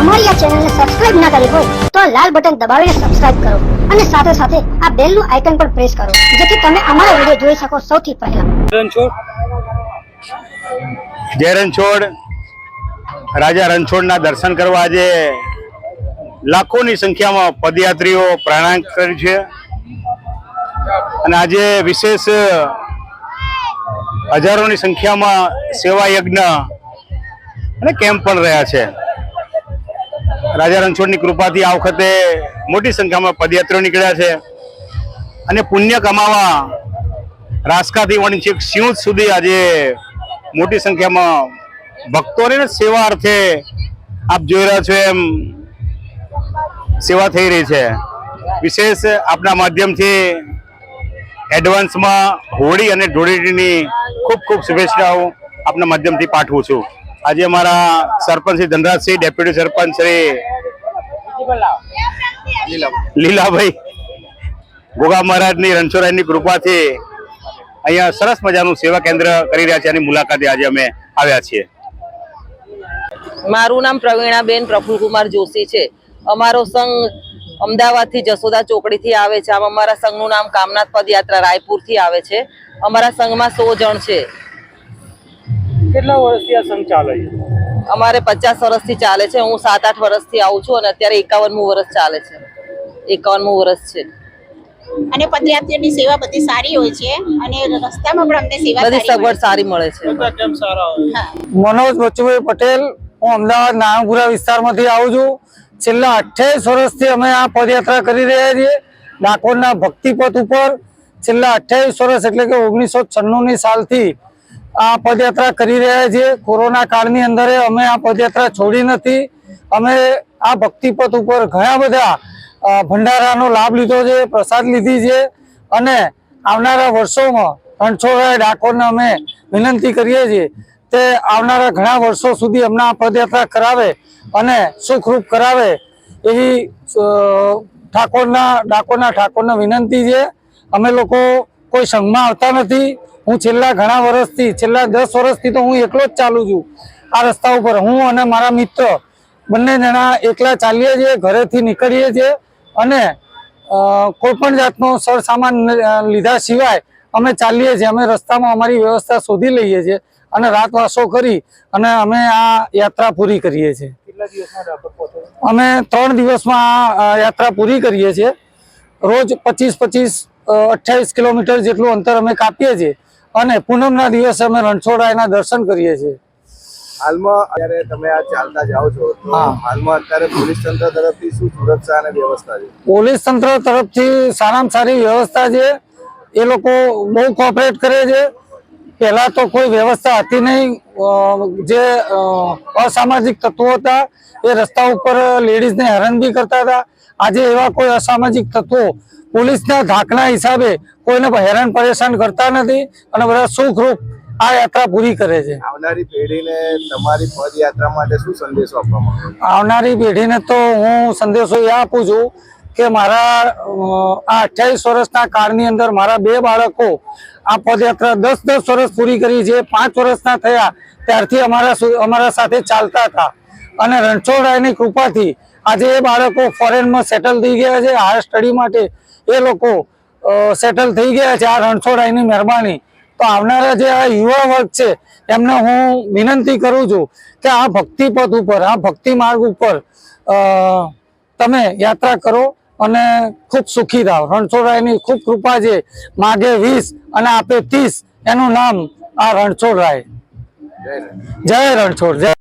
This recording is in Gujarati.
અમારી આ ચેનલને સબસ્ક્રાઇબ ના કરી હોય તો આ લાલ બટન દબાવીને સબસ્ક્રાઇબ કરો અને સાથે સાથે આ બેલનું આઇકન પણ પ્રેસ કરો જેથી તમે અમારા વીડિયો જોઈ શકો સૌથી પહેલા. રણછોડ જય રણછોડ રાજા રણછોડના દર્શન કરવા આજે લાખોની સંખ્યામાં પદયાત્રીઓ પ્રયાણ કર્યું છે. અને આજે વિશેષ હજારોની સંખ્યામાં સેવા યજ્ઞ અને કેમ્પ પણ રહ્યા છે. રાજા રણછોડની કૃપાથી આ વખતે મોટી સંખ્યામાં પદયાત્રીઓ નીકળ્યા છે. અને પુણ્ય કમાવા રાસકાથી વણી છેક સિંહ સુધી આજે મોટી સંખ્યામાં ભક્તોને સેવા અર્થે આપ જોઈ રહ્યા છો એમ સેવા થઈ રહી છે. વિશેષ આપના માધ્યમથી એડવાન્સમાં હોળી અને ધૂળેટીની ખૂબ ખૂબ શુભેચ્છાઓ આપના માધ્યમથી પાઠવું છું. આજે અમારા સરપંચ શ્રી ધનરાજસિંહ, ડેપ્યુટી સરપંચ શ્રી લીલાભાઈ ગોગા મહારાજની રણછોડરાયની કૃપાથી અહીંયા સરસ મજાનું સેવા કેન્દ્ર કરી રહ્યા છે. અને મુલાકાતે આજે અમે આવ્યા છીએ. મારું નામ પ્રવીણાબેન પ્રફુલકુમાર જોશી છે. અમારો સંઘ અમદાવાદથી જસોદા ચોકડીથી આવે છે. આમ અમારા સંઘનું નામ કામનાથ પદયાત્રા રાયપુરથી આવે છે. અમારા સંઘમાં સો જણ છે. કેટલા વર્ષથી આ સંઘ ચાલે છે? અમારે પચાસ વર્ષથી ચાલે છે. હું સાત આઠ વર્ષથી આવું છું અને અત્યારે એકાવનમું વર્ષ ચાલે છે. એકાવનમું વર્ષ છે. અને પદયાત્રીની સેવા બધી સારી હોય છે અને રસ્તામાં પણ અમને સેવા બધી સગવડ સારી મળે છે. મનોજ બચુભાઈ પટેલ હું અમદાવાદ નારાયણપુરા વિસ્તારમાંથી આવું છું. છેલ્લા અઠ્યાવીસ વર્ષથી અમે આ પદયાત્રા કરી રહ્યા છીએ. ડાકોરના ભક્તિપથ ઉપર છેલ્લા અઠ્યાવીસ વર્ષ એટલે કે ઓગણીસો છન્નુની સાલથી આ પદયાત્રા કરી રહ્યા છીએ. કોરોના કાળની અંદર અમે આ પદયાત્રા છોડી નથી. અમે આ ભક્તિપથ ઉપર ઘણા બધા ભંડારાનો લાભ લીધો છે, પ્રસાદ લીધી છે અને આવનારા વર્ષોમાં રણછોડરાય ડાકોરને અમે વિનંતી કરીએ છીએ તે આવનારા ઘણા વર્ષો સુધી અમને આ પદયાત્રા કરાવે અને સુખરૂપ કરાવે એવી ઠાકોરના, ડાકોરના ઠાકોરને વિનંતી છે. અમે લોકો કોઈ સંઘમાં આવતા નથી. હું છેલ્લા ઘણા વર્ષથી છેલ્લા દસ વર્ષથી તો હું એકલો જ ચાલું છું આ રસ્તા ઉપર. હું અને મારા મિત્ર બંને જણા એકલા ચાલીએ છીએ ઘરેથી નીકળીએ છીએ અને કોઈ પણ જાતનો સરસામાન લીધા સિવાય અમે ચાલીએ છીએ. અમે રસ્તામાં અમારી વ્યવસ્થા શોધી લઈએ છીએ અને રાતવાસો કરી અને અમે આ યાત્રા પૂરી કરીએ છીએ. અમે ત્રણ દિવસમાં આ યાત્રા પૂરી કરીએ છીએ. રોજ પચીસ પચીસ અઠ્યાવીસ કિલોમીટર જેટલું અંતર અમે કાપીએ છીએ. અને પૂનમના દિવસે અમે રણછોડરાયના દર્શન કરીએ છીએ. હાલમાં અત્યારે તમે આ ચાલતા જાઓ છો હાલમાં અત્યારે પોલીસ તંત્ર તરફથી શું સુરક્ષા અને વ્યવસ્થા છે? પોલીસ તંત્ર તરફથી સારામાં સારી વ્યવસ્થા છે. એ લોકો બહુ કોઓપરેટ કરે છે. પહેલા તો કોઈ વ્યવસ્થા હતી નહીં. જે અસામાજિક તત્વો હતા એ રસ્તા ઉપર લેડીઝને હેરાન બી કરતા હતા. આજે એવા કોઈ અસામાજિક તત્વો પોલીસના ધાકના હિસાબે કોઈને હેરાન પરેશાન કરતા નથી અને બધા સુખરૂપ આ યાત્રા પૂરી કરે છે. આવનારી પેઢીને તમારી પદયાત્રા માટે શું સંદેશો આપવામાં આવનારી પેઢીને તો હું સંદેશો એ આપું છું કે મારા આ અઠ્યાવીસ વર્ષના કાળની અંદર મારા બે બાળકો આ પદયાત્રા દસ દસ વર્ષ પૂરી કરી છે પાંચ વર્ષના થયા ત્યારથી અમારા અમારા સાથે ચાલતા હતા. અને રણછોડરાયની કૃપાથી આજે એ બાળકો ફોરેનમાં સેટલ થઈ ગયા છે. હાયર સ્ટડી માટે એ લોકો સેટલ થઈ ગયા છે આ રણછોડરાયની મહેરબાની. તો આવનારા જે આ યુવા વર્ગ છે એમને હું વિનંતી કરું છું કે આ ભક્તિપથ ઉપર આ ભક્તિ માર્ગ ઉપર તમે યાત્રા કરો અને ખૂબ સુખી થાવ. રણછોડરાયની ખૂબ કૃપા છે. માગે વીસ અને આપે ત્રીસ. એનું નામ આ રણછોડરાય. જય રણછોડ. જય